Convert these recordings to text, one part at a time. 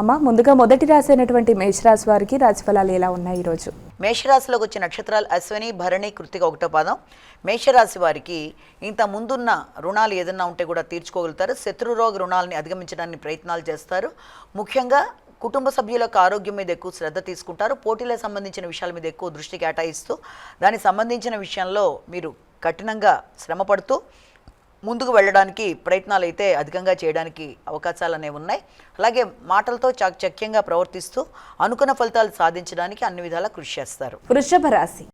అమ్మ ముందుగా మొదటి రాశి అయినటువంటి మేషరాశి వారికి రాశిఫలాలు ఎలా ఉన్నాయి ఈరోజు? మేషరాశిలోకి వచ్చే నక్షత్రాలు అశ్విని భరణి కృతిక ఒకటో పాదం. మేషరాశి వారికి ఇంత ముందున్న రుణాలు ఏదన్నా ఉంటే కూడా తీర్చుకోగలుగుతారు. శత్రురోగ రుణాలని అధిగమించడానికి ప్రయత్నాలు చేస్తారు. ముఖ్యంగా కుటుంబ సభ్యుల యొక్క ఆరోగ్యం మీద ఎక్కువ శ్రద్ధ తీసుకుంటారు. పోటీలకు సంబంధించిన విషయాల మీద ఎక్కువ దృష్టి కేటాయిస్తూ దానికి సంబంధించిన విషయంలో మీరు కఠినంగా శ్రమపడుతూ ముందుకు వెళ్ళడానికి ప్రయత్నాలు అయితే అధికంగా చేయడానికి అవకాశాలు అనేవి ఉన్నాయి. అలాగే మాటలతో చాకచక్యంగా ప్రవర్తిస్తూ అనుకున్న ఫలితాలు సాధించడానికి అన్ని విధాలా కృషి చేస్తారు. వృషభ రాశి.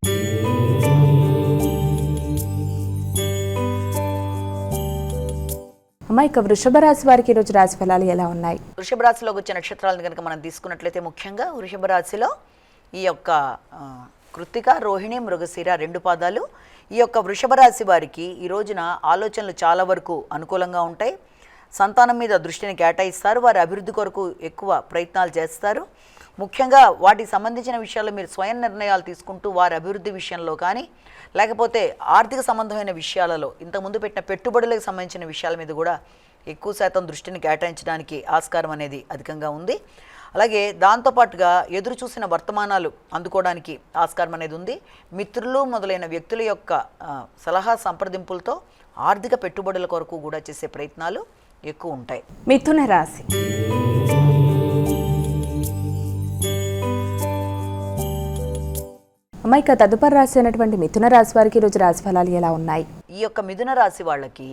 అమ్మ ఇక వృషభ రాశి వారికి ఈరోజు రాశి ఫలాలు ఎలా ఉన్నాయి? వృషభ రాశిలోకి వచ్చే నక్షత్రాలను కనుక మనం తీసుకున్నట్లయితే ముఖ్యంగా వృషభ రాశిలో ఈ యొక్క ఆ, కృత్తిక రోహిణి మృగశిర రెండు పాదాలు. ఈ యొక్క వృషభ రాశి వారికి ఈ రోజున ఆలోచనలు చాలా వరకు అనుకూలంగా ఉంటాయి. సంతానం మీద దృష్టిని కేటాయిస్తారు. వారి అభివృద్ధి కొరకు ఎక్కువ ప్రయత్నాలు చేస్తారు. ముఖ్యంగా వాటికి సంబంధించిన విషయాల్లో మీరు స్వయం నిర్ణయాలు తీసుకుంటూ వారి అభివృద్ధి విషయంలో కానీ లేకపోతే ఆర్థిక సంబంధమైన విషయాలలో ఇంతకుముందు పెట్టిన పెట్టుబడులకు సంబంధించిన విషయాల మీద కూడా ఎక్కువ శాతం దృష్టిని కేటాయించడానికి ఆస్కారం అనేది అధికంగా ఉంది. అలాగే దాంతోపాటుగా ఎదురు చూసిన వర్తమానాలు అందుకోవడానికి ఆస్కారం అనేది ఉంది. మిత్రులు మొదలైన వ్యక్తుల యొక్క సలహా సంప్రదింపులతో ఆర్థిక పెట్టుబడుల కొరకు కూడా చేసే ప్రయత్నాలు ఎక్కువ ఉంటాయి. మిథున రాశి. అమ్మ ఇక తదుపరి రాశి అయినటువంటి మిథున రాశి వారికి ఈరోజు రాశి ఫలాలు ఎలా ఉన్నాయి? ఈ యొక్క మిథున రాశి వాళ్ళకి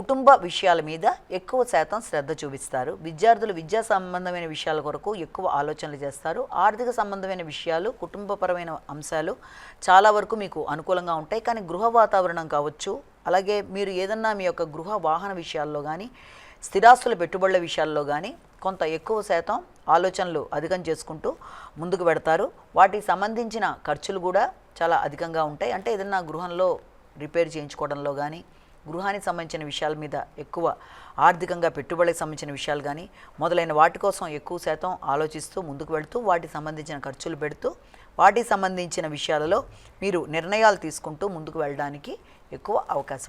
కుటుంబ విషయాల మీద ఎక్కువ శాతం శ్రద్ధ చూపిస్తారు. విద్యార్థులు విద్యా సంబంధమైన విషయాల కొరకు ఎక్కువ ఆలోచనలు చేస్తారు. ఆర్థిక సంబంధమైన విషయాలు కుటుంబపరమైన అంశాలు చాలా వరకు మీకు అనుకూలంగా ఉంటాయి. కానీ గృహ వాతావరణం కావచ్చు అలాగే మీరు ఏదన్నా మీ యొక్క గృహ వాహన విషయాల్లో కానీ స్థిరాస్తుల పెట్టుబడుల విషయాల్లో కానీ కొంత ఎక్కువ శాతం ఆలోచనలు అధికం చేసుకుంటూ ముందుకు పెడతారు వాటికి సంబంధించిన ఖర్చులు కూడా చాలా అధికంగా ఉంటాయి. అంటే ఏదన్నా గృహంలో రిపేర్ చేయించుకోవడంలో కానీ గృహానికి సంబంధించిన విషయాల మీద ఎక్కువ ఆర్థికంగా పెట్టుబడికి సంబంధించిన విషయాలు కానీ మొదలైన వాటి కోసం ఎక్కువ శాతం ఆలోచిస్తూ ముందుకు వెళుతూ వాటికి సంబంధించిన ఖర్చులు పెడుతూ వాటికి సంబంధించిన విషయాలలో మీరు నిర్ణయాలు తీసుకుంటూ ముందుకు వెళ్ళడానికి ఎక్కువ అవకాశం ఉంది